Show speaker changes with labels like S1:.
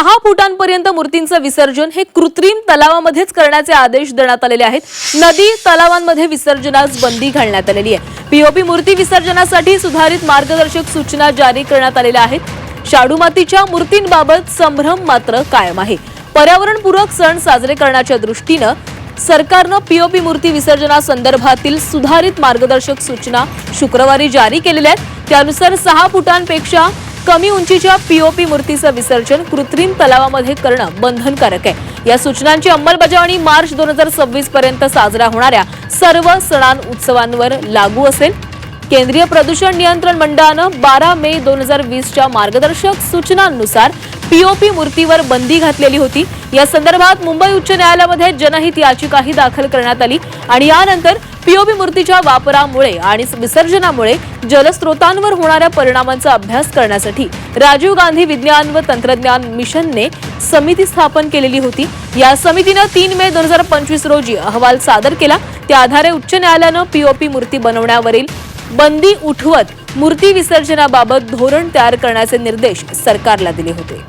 S1: सहा फुटांपर्यंत मूर्तींचं विसर्जन हे कृत्रिम तलावामध्येच करण्याचे आदेश देण्यात आलेले आहेत. नदी तलावांमध्ये विसर्जनास बंदी घालण्यात आलेली आहे. पीओपी मूर्ती विसर्जनासाठी सुधारित मार्गदर्शक सूचना जारी करण्यात आलेल्या आहेत. शाडू मातीच्या मूर्तींबाबत संभ्रम मात्र कायम आहे. पर्यावरणपूरक सण साजरे करण्याच्या दृष्टीनं सरकारनं पीओपी मूर्ती विसर्जनासंदर्भातील सुधारित मार्गदर्शक सूचना शुक्रवारी जारी केलेल्या आहेत. त्यानुसार सहा फुटांपेक्षा कमी उंचीच्या पीओपी मूर्तीचं विसर्जन कृत्रिम तलावामध्ये करणं बंधनकारक आहे. या सूचनांची अंमलबजावणी मार्च दोन हजार सव्वीस पर्यंत साजरा होणाऱ्या सर्व सणां उत्सवांवर लागू असेल. केंद्रीय प्रदूषण नियंत्रण मंडळानं बारा मे दोन हजार वीसच्या मार्गदर्शक सूचनांनुसार पीओपी मूर्तीवर बंदी घातलेली होती. या संदर्भात मुंबई उच्च न्यायालयामध्ये जनहित याचिकाही दाखल करण्यात आली आणि यानंतर पीओपी मूर्तीच्या वापरामुळे आणि विसर्जनामुळे जलस्रोतांवर होणाऱ्या परिणामांचा अभ्यास करण्यासाठी राजीव गांधी विज्ञान व तंत्रज्ञान मिशनने समिती स्थापन केलेली होती. या समितीनं तीन मे दोन हजार पंचवीस रोजी अहवाल सादर केला. त्या आधारे उच्च न्यायालयानं पीओपी मूर्ती बनवण्यावरील बंदी उठवत मूर्ती विसर्जनाबाबत धोरण तयार करण्याचे निर्देश सरकारला दिले होते.